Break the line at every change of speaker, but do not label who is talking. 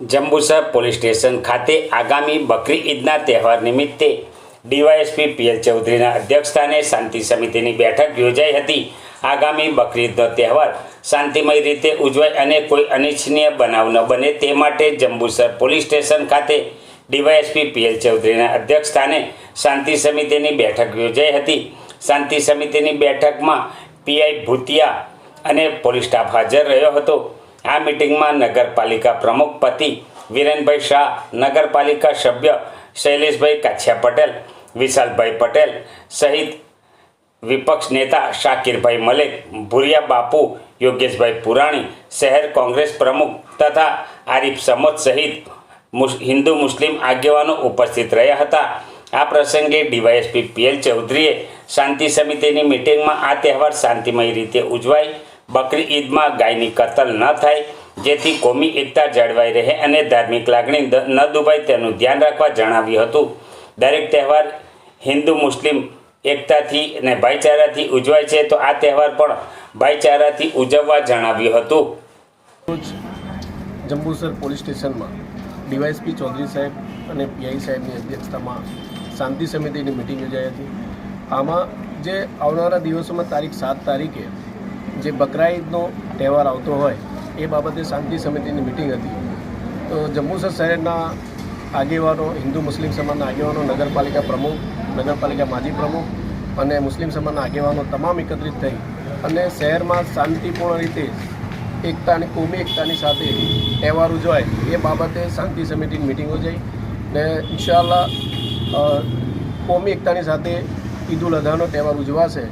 Jambusar police station ખાતે આગામી બકરી ઈદના તહેવાર નિમિત્તે ડીવાયએસપી પીએલ ચૌધરીના અધ્યક્ષસ્થાને શાંતિ સમિતિની બેઠક યોજાઈ હતી. આગામી બકરી ઈદનો તહેવાર શાંતિમય રીતે ઉજવાય અને કોઈ અનિચ્છનીય બનાવ ન બને તે માટે જંબુસર પોલીસ સ્ટેશન ખાતે ડીવાયએસપી પીએલ ચૌધરીના અધ્યક્ષસ્થાને શાંતિ સમિતિની બેઠક યોજાઈ હતી. શાંતિ સમિતિની બેઠકમાં પીઆઈ ભૂતિયા અને પોલીસ સ્ટાફ હાજર રહ્યો હતો. આ મિટિંગમાં નગરપાલિકા પ્રમુખ પતિ વિરેનભાઈ શાહ, નગરપાલિકા સભ્ય શૈલેષભાઈ કાછિયા પટેલ, વિશાલભાઈ પટેલ સહિત વિપક્ષ નેતા શાકિરભાઈ મલિક, ભુરિયા બાપુ, યોગેશભાઈ પુરાણી, શહેર કોંગ્રેસ પ્રમુખ તથા આરિફ સમદ સહિત હિન્દુ મુસ્લિમ આગેવાનો ઉપસ્થિત રહ્યા હતા. આ પ્રસંગે ડીવાયએસપી પીએલ ચૌધરીએ શાંતિ સમિતિની મિટિંગમાં આ તહેવાર શાંતિમય રીતે ઉજવાય બકરી ઈદમાં ગાયની કતલ ન થાય, જેથી કોમી એકતા જળવાઈ રહે અને ધાર્મિક લાગણી ન દુભાય તેનું ધ્યાન રાખવા જણાવ્યું હતું. દરેક તહેવાર હિન્દુ, મુસ્લિમ એકતાથી અને ભાઈચારાથી ઉજવાય છે, તો આ તહેવાર પણ ભાઈચારાથી ઉજવવા જણાવ્યું હતું.
જંબુસર પોલીસ સ્ટેશનમાં ડીવાયએસપી ચૌધરી સાહેબ અને પીઆઈ સાહેબની અધ્યક્ષતામાં શાંતિ સમિતિની મિટિંગ યોજાઈ હતી. આમાં જે આવનારા દિવસોમાં તારીખ સાત તારીખે જે બકરા ઈદનો તહેવાર આવતો હોય એ બાબતે શાંતિ સમિતિની મિટિંગ હતી. તો જંબુસર શહેરના આગેવાનો હિન્દુ મુસ્લિમ સમાજના આગેવાનો નગરપાલિકા પ્રમુખ નગરપાલિકા માજી પ્રમુખ અને મુસ્લિમ સમાજના આગેવાનો તમામ એકત્રિત થઈ અને શહેરમાં શાંતિપૂર્ણ રીતે એકતા અને કોમી એકતાની સાથે તહેવાર ઉજવાય એ બાબતે શાંતિ સમિતિની મિટિંગ યોજાઈ ને ઇન્શાલ્લાહ અ, કોમી એકતાની સાથે ઈદ ઉલ અઝાનો તહેવાર ઉજવાશે.